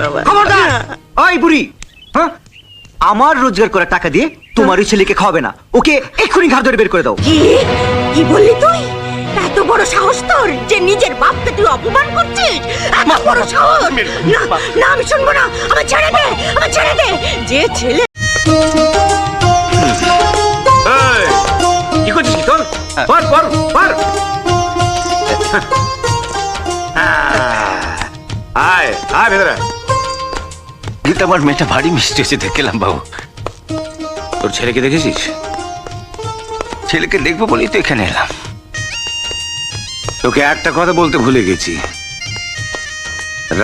বাবা। খবরদার! ওই বুড়ি! হ্যাঁ? আমার রোজগার করা টাকা দিয়ে তোমার ওই ছেলেকে খাওয়াবে না। ওকে এক্ষুনি ঘাট ধরে বের করে দাও। কি? কি বললি তুই? এত বড় সাহস তোর যে নিজের বাপকে তুই অপমান করছিস? এত বড় সাহস! না না আমি শুনব না। আমার ছেড়ে দে আমার ছেড়ে দে। যে ছেলে এই, কি করছিস তোর? পর পর পর। আয় আয় ভেতরে। কিন্তু আমার মেয়েটা ভারী মিষ্টি হয়েছে দেখলাম বাবু। তোর ছেলেকে দেখেছিস? ছেলেকে দেখব বলেই তো এখানে এলাম। তোকে একটা কথা বলতে ভুলে গেছি।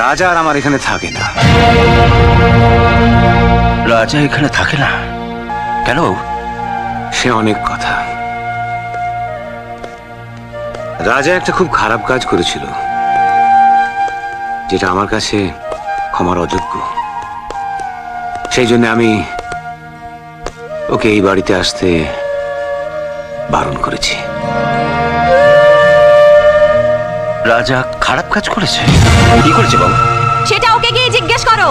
রাজা আর আমার এখানে থাকে না। রাজা এখানে থাকে না? কেন সে অনেক কথা। রাজা একটা খুব খারাপ কাজ করেছিল যেটা আমার কাছে ক্ষমার অযোগ্য। সেই জন্য আমি ওকে এই বাড়িতে আসতে বারণ করেছি। রাজা খারাপ কাজ করেছে। কি করেছে বাবু? সেটা ওকে গিয়ে জিজ্ঞেস করো।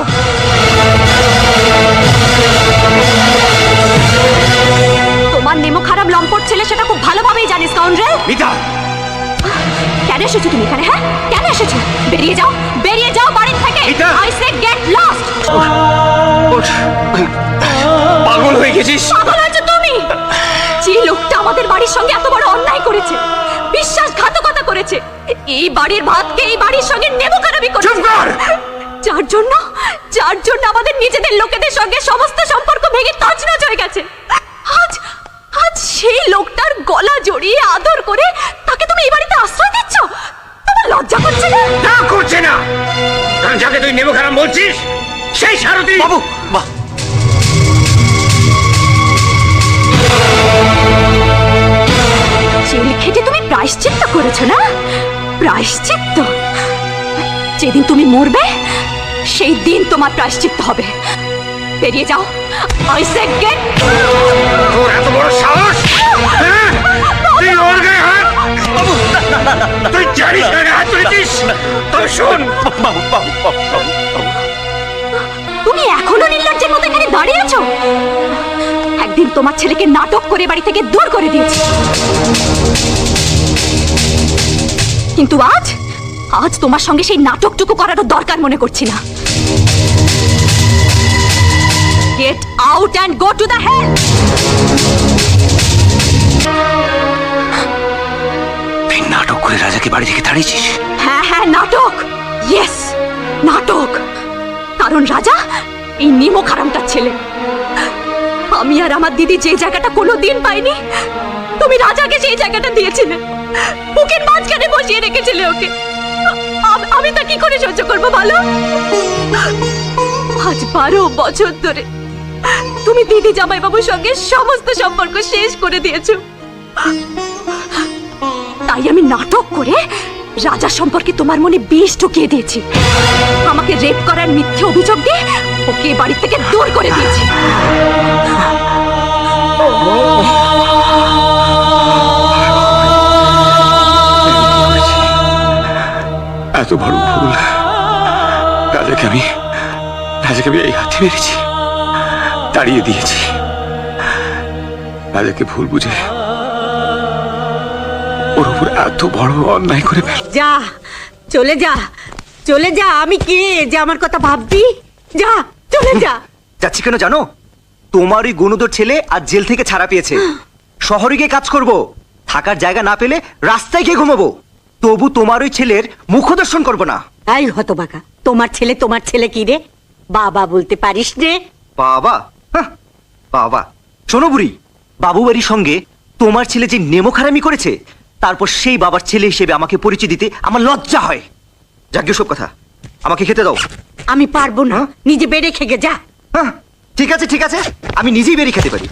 তোমার নেমো খারাপ লম্পট ছেলে সেটা খুব ভালোভাবেই জানিস কাউন্ড্রেল মিতা! কেন এসেছ তুমি এখানে হ্যাঁ? কেন এসেছ? বেরিয়ে যাও বেরিয়ে যাও এটা- আই সে গেট লস্ট পাগল হয়ে গেছিস। পাগল হয়েছো তুমি? যে লোকটা আমাদের বাড়ির সঙ্গে এত বড় অন্যায় করেছে বিশ্বাসঘাতকতা করেছে এই বাড়ির ভাতকে এই বাড়ির সঙ্গে নেব খারাপি করেছে। চুপ কর! যার জন্য যার জন্য আমাদের নিজেদের লোকেদের সঙ্গে সমস্ত সম্পর্ক ভেঙে তছনছ হয়ে গেছে। আজ আজ সেই লোকটার গলা জড়িয়ে আদর করে তাকে তুমি এই বাড়িতে নেব খারাপ বলছিস? সেই সারথি বাবু বাহ। জেল খেটে তুমি প্রায়শ্চিত্ত করেছ না? প্রায়শ্চিত্ত? যেদিন তুমি মরবে সেই দিন তোমার প্রায়শ্চিত্ত হবে। বেরিয়ে যাও। আই সে গেট তোর এত বড় সাহস? তুই জানিস না হাত তুলেছিস? তবে শোন। তুমি এখনও নির্লজ্জের মতো এখানে দাঁড়িয়ে আছো? একদিন তোমার ছেলেকে নাটক করে বাড়ি থেকে দূর করে দিয়েছি। কিন্তু আজ আজ তোমার সঙ্গে সেই নাটকটুকু করারও দরকার মনে করছি না। Get out and go to the hell করে রাজাকে বাড়ি থেকে তাড়িয়েছিস? হ্যাঁ হ্যাঁ নাটক। ইয়েস নাটক। কারণ রাজা, এই নিমো খারামটার ছেলে। আমি আর আমার দিদি যে জায়গাটা কোনো দিন পাইনি, তুমি রাজাকে সেই জায়গাটা দিয়েছিলে। বুকের মাঝখানে বসিয়ে রেখেছিলে ওকে। আম- তা কি করে সহ্য করব ভালো আজ বারো বছর ধরে তুমি দিদি জামাইবাবুর সঙ্গে সমস্ত সম্পর্ক শেষ করে দিয়েছ। তাই আমি নাটক করে রাজা সম্পর্কে তোমার মনে বিষ ঢুকিয়ে দিয়েছি। আমাকে রেপ করার মিথ্যে অভিযোগ দিয়ে ওকে বাড়ি থেকে দূর করে দিয়েছি। এত বড় ভুল। রাজাকে আমি রাজাকে আমি এই হাতে মেরেছি। তাড়িয়ে দিয়েছি। রাজাকে ভুল বুঝে ওর উপর এত বড় অন্যায় করে ফেল যা চলে যা চলে যা আমি কে? যে আমার কথা ভাববি? যা চলে যা। যাচ্ছি কেন জানো? তোমার ওই গুণদর ছেলে আর জেল থেকে ছাড়া পেয়েছে। শহরে গিয়ে কাজ করব। থাকার জায়গা না পেলে রাস্তায় গিয়ে ঘুমাবো। তবু তোমার ওই ছেলের মুখ দর্শন করব না। এই হতবাকা তোমার ছেলে তোমার ছেলে কি রে? বাবা বলতে পারিস রে বাবা? বাবা। শোনো বুড়ি বাবু বাড়ির সঙ্গে তোমার ছেলে যে নেমোখারামি করেছে তারপর সেই বাবার ছেলে হিসেবে আমাকে পরিচয় দিতে আমার লজ্জা হয়। যাজ্ঞ সব কথা। আমাকে খেতে দাও। আমি পারব না। নিজে বেড়ে খেগে যা। হ্যাঁ ঠিক আছে ঠিক আছে। আমি নিজেই বেড়ে খেতে পারি।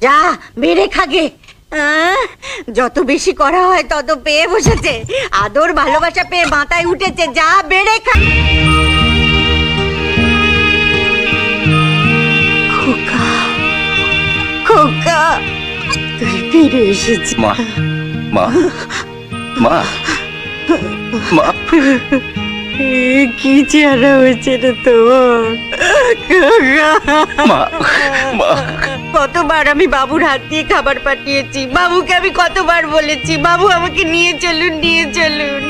যা বেড়ে খাগে। আহ, যত বেশি করা হয় তত পেয়ে বসেছে। আদর ভালোবাসা পেয়ে মাথায় উঠেছে। যা বেড়ে খা। খোকা খোকা তুই ফিরে এসেছিস। মা মা মা মা। কি চেহারা হয়েছে রে তোর? মা মা। কতবার আমি বাবুর হাত দিয়ে খাবার পাঠিয়েছি বাবুকে আমি কতবার বলেছি বাবু আমাকে নিয়ে চলুন নিয়ে চলুন।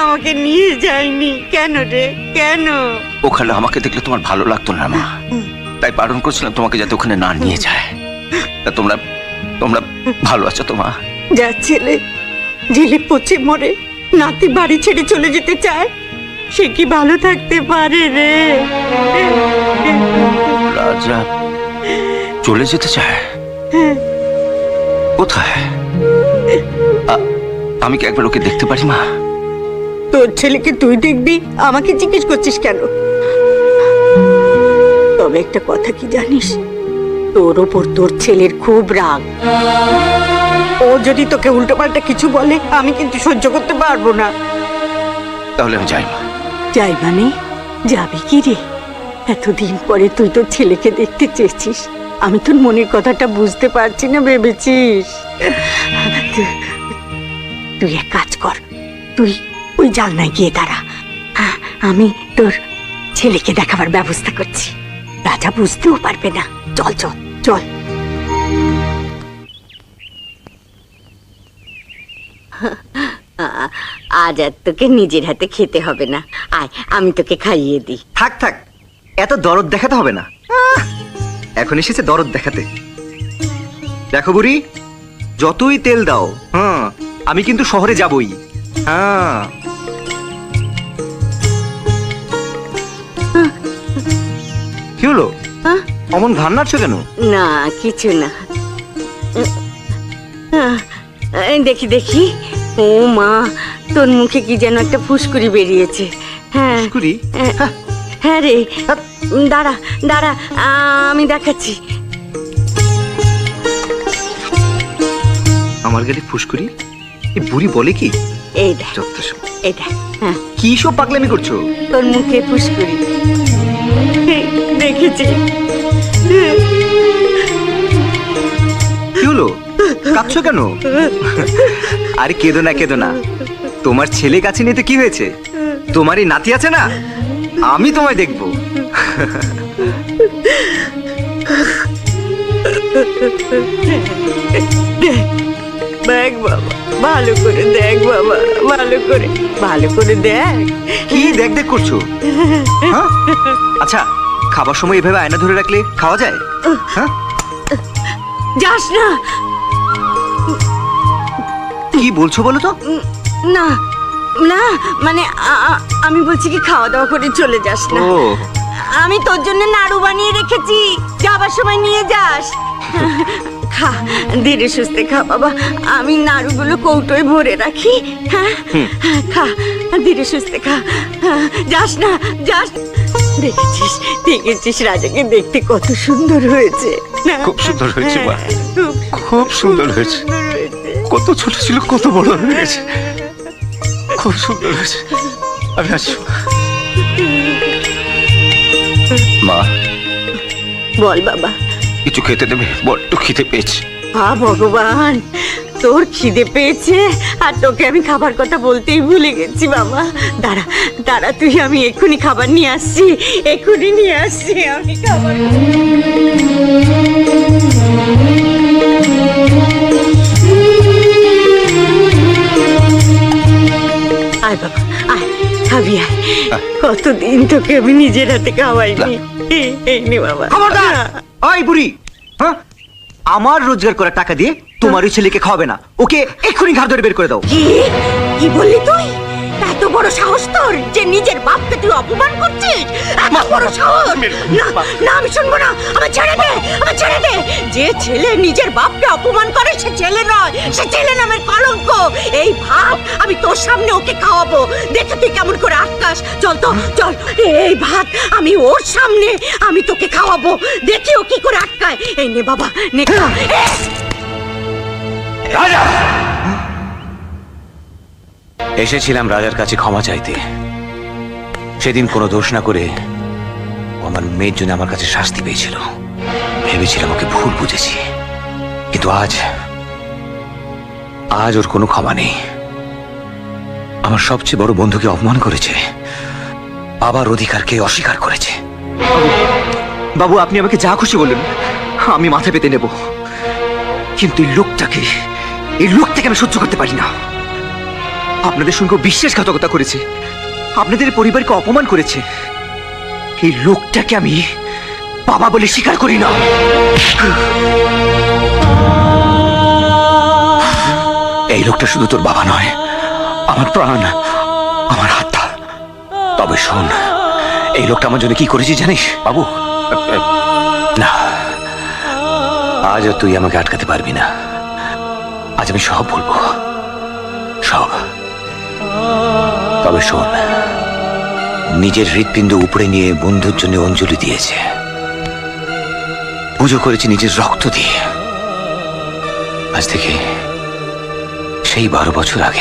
আমাকে নিয়ে যায়নি। কেন রে? কেন? ওখানে আমাকে দেখলে তোমার ভালো লাগতো না মা। তাই বারণ করছিলাম তোমাকে যাতে ওখানে না নিয়ে যায়। তা তোমরা তোমরা ভালো আছো তো মা? যা ছেলে জেলে পচে মরে নাতি বাড়ি ছেড়ে চলে যেতে চায় সে কি ভালো থাকতে পারে রে? রাজা চলে যেতে চায়? কোথায়? আ- আমি কি একবার ওকে দেখতে পারি মা? তোর ছেলেকে তুই দেখবি আমাকে জিজ্ঞেস করছিস কেন? তবে একটা কথা কি জানিস? তোর ওপর তোর ছেলের খুব রাগ। ও যদি তোকে উল্টোপাল্টা কিছু বলে আমি কিন্তু সহ্য করতে পারব না। তাহলে আমি যাই মা। যাই মানে? যাবি কি রে? এতদিন পরে তুই তোর ছেলেকে দেখতে চেয়েছিস। আমি তোর মনের কথাটা বুঝতে পারছি না ভেবেছিস? তুই এক কাজ কর। তুই ওই জালনায় গিয়ে দাঁড়া। হ্যাঁ, আমি তোর ছেলেকে দেখাবার ব্যবস্থা করছি। রাজা বুঝতেও পারবে না। চল চল চল। আজ আর তোকে নিজের হাতে খেতে হবে না। আয় আমি তোকে খাইয়ে দিই। থাক থাক এত দরদ দেখাতে হবে না। এখন এসেছে দরদ দেখাতে। দেখো বুড়ি যতই তেল দাও হ্যাঁ আমি কিন্তু শহরে যাবই। হ্যাঁ। কি হলো? অমন ঘান নাড়ছো কেন? না কিছু না। দেখি দেখি। ও মা তোর মুখে কি যেন একটা ফুসকুড়ি বেরিয়েছে। হ্যাঁ। ফুসকুড়ি? হ্যাঁ, হ্যাঁ। রে। দাঁড়া দাঁড়া আমি দেখাচ্ছি। আমার গাড়ি ফুসকুড়ি? এই বুড়ি বলে কি? এই দেখ দেখ হ্যাঁ। কি সব পাগলামি করছ? তোর মুখে ফুসকুড়ি। দেখেছি। কি হলো? কাঁদছো কেন? আরে কেঁদো না কেঁদো না। তোমার ছেলে কাছে নিতে কি হয়েছে? তোমার এই নাতি আছে না? আমি তোমায় দেখব। দেখ বাবা ভালো করে দেখ বাবা ভালো করে ভালো করে দেখ। কি দেখ দেখ করছ? হ্যাঁ? আচ্ছা খাবার সময় এভাবে আয়না ধরে রাখলে খাওয়া যায়? হ্যাঁ? যাস না। কি বলছো বলো তো? না না মানে আমি বলছি কি খাওয়া দাওয়া করে চলে যাস না। আমি তোর জন্য নাড়ু বানিয়ে রেখেছি যাবার সময় নিয়ে যাস। খা ধীরে সুস্থে খা বাবা আমি নাড়ুগুলো কৌটোয় ভরে রাখি হ্যাঁ? খা ধীরে সুস্থে খা হ্যাঁ, যাস না যাস। দেখেছিস দেখেছিস রাজাকে দেখতে কত সুন্দর হয়েছে। না? খুব সুন্দর হয়েছে। হ্যাঁ, খুব সুন্দর হয়েছে। কত ছোট ছিল কত বড় হয়ে গেছে। খুব সুন্দর হয়েছে। আমি আসছি মা। বল বাবা। কিছু খেতে দেবে? বড্ড খিদে পেয়েছে। হা ভগবান তোর খিদে পেয়েছে? আর তোকে আমি খাবার কথা বলতেই ভুলে গেছি বাবা। দাঁড়া দাঁড়া তুই আমি এক্ষুনি খাবার নিয়ে আসছি। এক্ষুনি নিয়ে আসছি আমি খাবার। কতদিন তোকে আমি নিজের হাতে খাওয়াইনি? এই এই নে বাবা। খবরদার! ওই বুড়ি! হ্যাঁ? আমার রোজগার করা টাকা দিয়ে তোমার ওই ছেলেকে খাওয়াবে না। ওকে এক্ষুনি ঘাট ধরে বের করে দাও। কি? কি বললি তুই? বড় সাহস তোর যে নিজের বাপকে তুই অপমান করছিস? এত বড় সাহস! না না আমি শুনব না। আমার ছেড়ে দে আমার ছেড়ে দে। যে ছেলে নিজের বাপকে অপমান করে সে ছেলে নয় সে ছেলে নামের কলঙ্ক। এই ভাত আমি তোর সামনে ওকে খাওয়াবো। দেখে তুই কেমন করে আটকাস। চল তো চল। এই ভাত আমি ওর সামনে আমি তোকে খাওয়াবো। দেখি ও কি করে আটকায়। এই নে বাবা নে খা। রাজা! এসেছিলাম রাজার কাছে ক্ষমা চাইতে। সেদিন কোনো দোষ না করে আমার মেয়ের জন্য আমার কাছে শাস্তি পেয়েছিল। ভেবেছিলাম ওকে ভুল বুঝেছি। কিন্তু আজ আজ ওর কোনো ক্ষমা নেই। আমার সবচেয়ে বড় বন্ধুকে অপমান করেছে। বাবার অধিকারকে অস্বীকার করেছে। বাবু, আপনি আমাকে যা খুশি বলুন, আমি মাথা পেতে নেব। কিন্তু এই লোকটাকে এই লোকটাকে আমি সহ্য করতে পারি না। আপনাদের সঙ্গে বিশ্বাসঘাতকতা করেছে। আপনাদের পরিবারকে অপমান করেছে। এই লোকটাকে আমি বাবা বলে স্বীকার করি না। এই লোকটা শুধু তোর বাবা নয়, আমার প্রাণ, আমার আত্মা। তবে শোন, এই লোকটা আমার জন্য কি করেছি জানিস, বাবু? না আজ আর তুই আমাকে আটকাতে পারবি না। আজ আমি সব বলব সব। তবে শোন। নিজের হৃৎপিণ্ড উপরে নিয়ে বন্ধুর জন্য অঞ্জলি দিয়েছে। পুজো করেছে নিজের রক্ত দিয়ে। আজ থেকে সেই বারো বছর আগে।